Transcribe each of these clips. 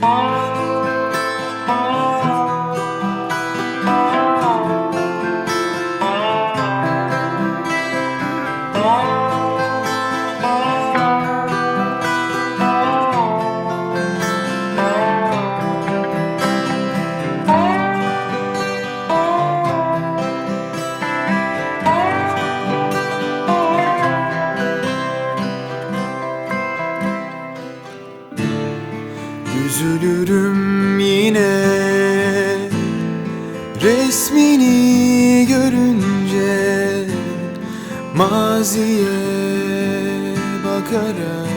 Oh Üzülürüm yine. Resmini görünce maziye bakarak.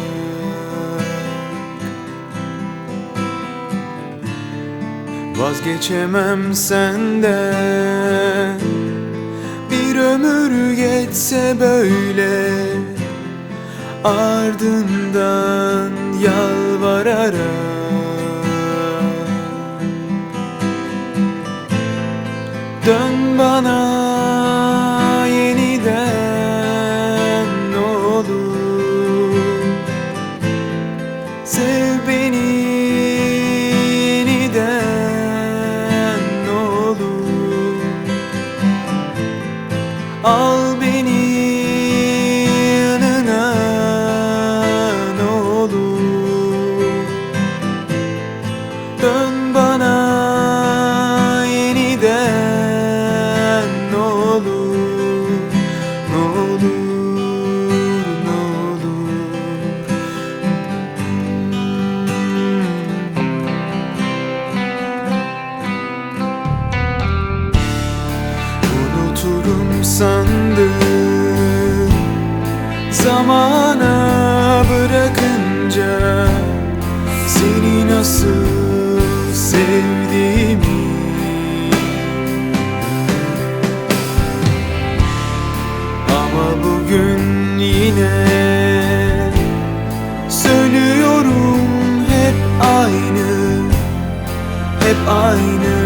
Vazgeçemem senden. Bir ömür geçse böyle Ardından yalvararak Dön bana yeniden olur ne olur Unuturum sandım. Zamana bırakınca Seni nasıl Söylüyorum hep aynı Hep aynı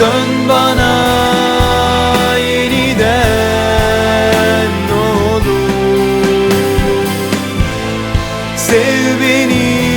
Dön bana yeniden ne olur. Sev beni.